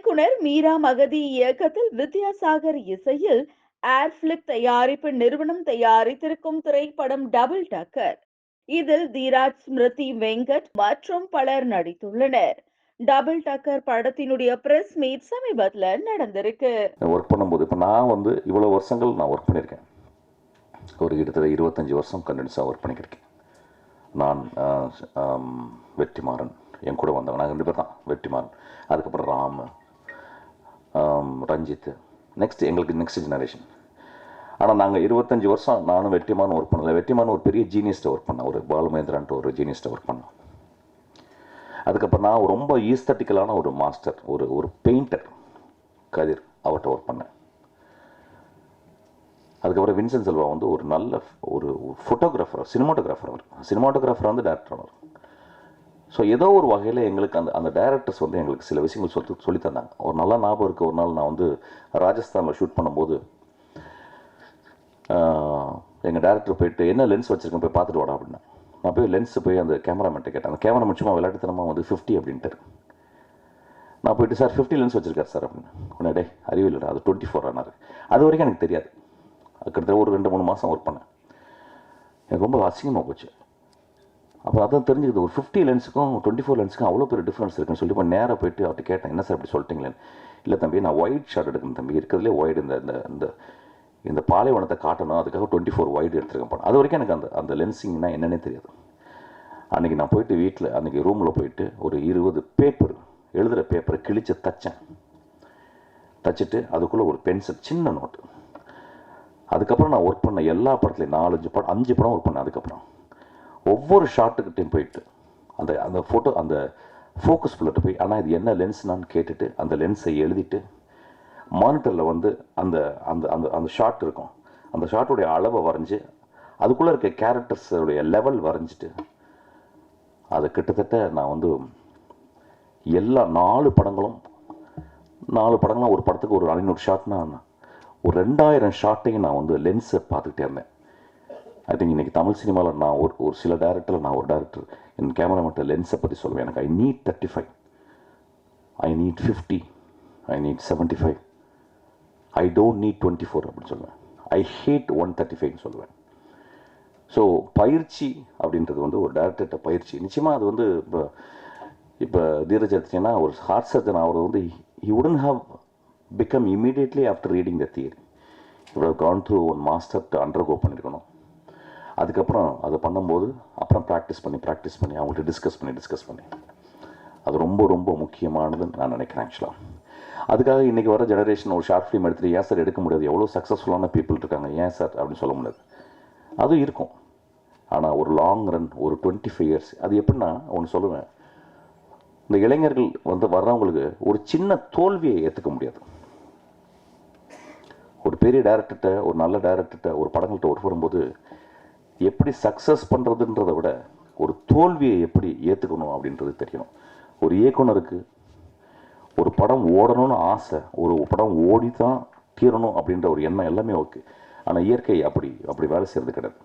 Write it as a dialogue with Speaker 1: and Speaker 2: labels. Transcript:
Speaker 1: இயக்குனர் மீரா மகதி இயக்கத்தில் வித்யாசாகர் இசையில் ஏர்ஃபிளிக் தயாரிப்பு நிறுவனம் தயாரித்திருக்கும் திரைப்படம் டபுள் டக்கர் இதில் தீராஜ் ஸ்மிருதி வெங்கட் மற்றும் பலர் நடித்துள்ளனர். டபுள் டக்கர் படத்தினுடைய பிரஸ் மீட் சமீபத்தில் நடந்திருக்கு.
Speaker 2: ஒர்க் பண்ணும்போது இப்போ நான் வந்து இவ்வளோ வருஷங்கள் நான் ஒர்க் பண்ணியிருக்கேன். ஒரு கிட்டத்தட்ட இருபத்தஞ்சி வருஷம் கண்டினியூஸாக ஒர்க் பண்ணியிருக்கேன் நான் ஆஹ், வெற்றிமாறன். என் கூட வந்தவன். நாங்கள் ரெண்டு பேர் தான். வெற்றிமாறன். அதுக்கப்புறம் ராமு ஆம், ரஞ்சித் நெக்ஸ்ட் எங்களுக்கு நெக்ஸ்ட் ஜெனரேஷன் ஆனால் நாங்கள் இருபத்தஞ்சி வருஷம் நானும் வெற்றிமான ஒர்க் பண்ணல. வெற்றிமான ஒரு பெரிய ஜீனியஸ்ட்டை ஒர்க் பண்ணேன். ஒரு பாலுமேந்திரான்ட்டு ஒரு ஜீனியஸ்ட்டை ஒர்க் பண்ணேன். அதுக்கப்புறம் நான் ரொம்ப ஈஸ்தட்டிக்கலான ஒரு மாஸ்டர் ஒரு ஒரு பெயிண்டர் கதிர் அவர்கிட்ட ஒர்க் பண்ணேன். அதுக்கப்புறம் வின்சென்ட் செல்வா வந்து ஒரு நல்ல ஒரு ஃபோட்டோகிராஃபர் சினிமாட்டோகிராஃபர் அவர். சினிமாட்டோகிராஃபர் வந்து டேரக்டர் அவர் ஸோ ஏதோ ஒரு வகையில் எங்களுக்கு அந்த அந்த டேரக்டர்ஸ் வந்து எங்களுக்கு சில விஷயங்கள் சொல்லி சொல்லி தந்தாங்க. ஒரு நல்ல ஞாபகம் இருக்குது ஒரு நாள் நான் வந்து ராஜஸ்தானில் ஷூட் பண்ணும்போது எங்கள் டேரக்டர் போயிட்டு என்ன லென்ஸ் வச்சுருக்கேன்? போய் பார்த்துட்டு வாடா அப்படின்னா நான் போய் லென்ஸ் போய் அந்த கேமராமேன்ட்ட கேட்டேன். அந்த கேமராமேன் சும்மா விளையாட்டுத்தனமாக வந்து ஃபிஃப்டி அப்படின்ட்டு நான் போயிட்டு சார் ஃபிஃப்டி லென்ஸ் வச்சுருக்காரு சார் அப்படின்னு உடனே டே அறிவில்லைடா அது டுவெண்ட்டி ஃபோர் ஆனார் அது வரைக்கும் எனக்கு தெரியாது. கிட்டத்தட்ட ஒரு ரெண்டு மூணு மாதம் ஒர்க் பண்ணேன். எனக்கு ரொம்ப அசிங்கமாக போச்சு. அப்போ அதான் தெரிஞ்சுக்கிது. ஒரு ஃபிஃப்டி லென்ஸுக்கும் டுவெண்ட்டி ஃபோர் லென்ஸுக்கும் அவ்வளோ பெரிய டிஃப்ரென்ஸ் இருக்குன்னு சொல்லி இப்போ நேராக போயிட்டு அவர்கிட்ட கேட்டேன். என்ன சார் இப்படி சொல்லிட்டீங்களேன்னு. இல்லை தம்பி நான் ஒயிட் ஷாட் எடுக்கணும் தம்பி. இருக்கிறதுலே ஒயிட் இந்த இந்த இந்த இந்த பாலைவனத்தை காட்டணும். அதுக்காக டுவெண்ட்டி ஃபோர் ஒயிட் எடுத்துருக்கேன் அது வரைக்கும் எனக்கு அந்த அந்த லென்சிங்னா என்னன்னே தெரியாது. அன்றைக்கி நான் போயிட்டு வீட்டில் அன்றைக்கி ரூமில் போயிட்டு ஒரு இருபது பேப்பர் எழுதுகிற பேப்பரை கிழிச்சு தச்சேன். தச்சுட்டு அதுக்குள்ளே ஒரு பென்சில் சின்ன நோட்டு அதுக்கப்புறம் நான் ஒர்க் பண்ண எல்லா படத்துலையும் நாலஞ்சு படம் அஞ்சு படம் ஒர்க் பண்ணேன் அதுக்கப்புறம். ஒவ்வொரு ஷாட்டுக்கிட்டையும் போயிட்டு அந்த அந்த ஃபோட்டோ அந்த ஃபோக்கஸ் புல்லட்டு போய் ஆனால் இது என்ன லென்ஸ்னான்னு கேட்டுட்டு அந்த லென்ஸை எழுதிட்டு மானிட்டரில் வந்து அந்த அந்த அந்த அந்த ஷாட் இருக்கும். அந்த ஷாட்டுடைய அளவை வரைஞ்சி அதுக்குள்ளே இருக்க கேரக்டர்ஸுடைய லெவல் வரைஞ்சிட்டு அது கிட்டத்தட்ட நான் வந்து எல்லா நாலு படங்களும் நாலு படங்களும் ஒரு படத்துக்கு ஒரு ஐநூறு ஷாட்னா ஒரு ரெண்டாயிரம் ஷாட்டையும் நான் வந்து லென்ஸை பார்த்துக்கிட்டே இருந்தேன். ஐ திங்க் இன்னைக்கு தமிழ் சினிமாவில் நான் ஒரு ஒரு சில டேரக்டரில் நான் ஒரு டேரக்டர் என் கேமராமேன்ட்ட லென்ஸை பற்றி சொல்லுவேன் எனக்கு I need thirty five I need fifty I need seventy five I don't need twenty four அப்படின்னு சொல்லுவேன் ஐ ஹேட் ஒன் தேர்ட்டி ஃபைவ்னு சொல்லுவேன் ஸோ பயிற்சி அப்படின்றது வந்து ஒரு டேரக்டர்கிட்ட பயிற்சி. நிச்சயமாக அது வந்து இப்போ இப்போ தீரஜ் எடுத்தீங்கன்னா ஒரு ஹார்ட் சர்ஜன் ஆகிறது வந்து he would have become immediately after reading the theory இவ்வளோ gone through one master undergo பண்ணியிருக்கணும் அதுக்கப்புறம் அதை பண்ணும்போது அப்புறம் ப்ராக்டிஸ் பண்ணி ப்ராக்டிஸ் பண்ணி அவங்கள்ட்ட டிஸ்கஸ் பண்ணி டிஸ்கஸ் பண்ணி. அது ரொம்ப ரொம்ப முக்கியமானதுன்னு நான் நினைக்கிறேன் ஆக்சுவலாக அதுக்காக இன்றைக்கி வர ஜெனரேஷன் ஒரு ஷார்ட் ஃபிலிம் எடுத்துட்டு ஏன் சார் எடுக்க முடியாது? எவ்வளோ சக்ஸஸ்ஃபுல்லான பீப்புள் இருக்காங்க? ஏன் சார் அப்படின்னு சொல்ல முடியாது. அதுவும் இருக்கும். ஆனால் ஒரு லாங் ரன் ஒரு டுவெண்ட்டி ஃபைவ் இயர்ஸ் அது எப்படின்னா ஒன்று சொல்லுவேன். இந்த இளைஞர்கள் வந்து வர்றவங்களுக்கு ஒரு சின்ன தோல்வியை ஏற்றுக்க முடியாது. ஒரு பெரிய டேரக்டர்கிட்ட ஒரு நல்ல டேரக்டர்கிட்ட ஒரு படங்கள்கிட்ட ஒர்க் வரும்போது எப்படி சக்ஸஸ் பண்ணுறதுன்றதை விட ஒரு தோல்வியை எப்படி ஏற்றுக்கணும் அப்படின்றது தெரியணும். ஒரு இயக்குனருக்கு ஒரு படம் ஓடணும்னு ஆசை ஒரு படம் ஓடி தான் தீரணும் அப்படின்ற ஒரு எண்ணம் எல்லாமே ஓகே. ஆனால் இயற்கை அப்படி அப்படி வேலை செய்கிறது கிடையாது.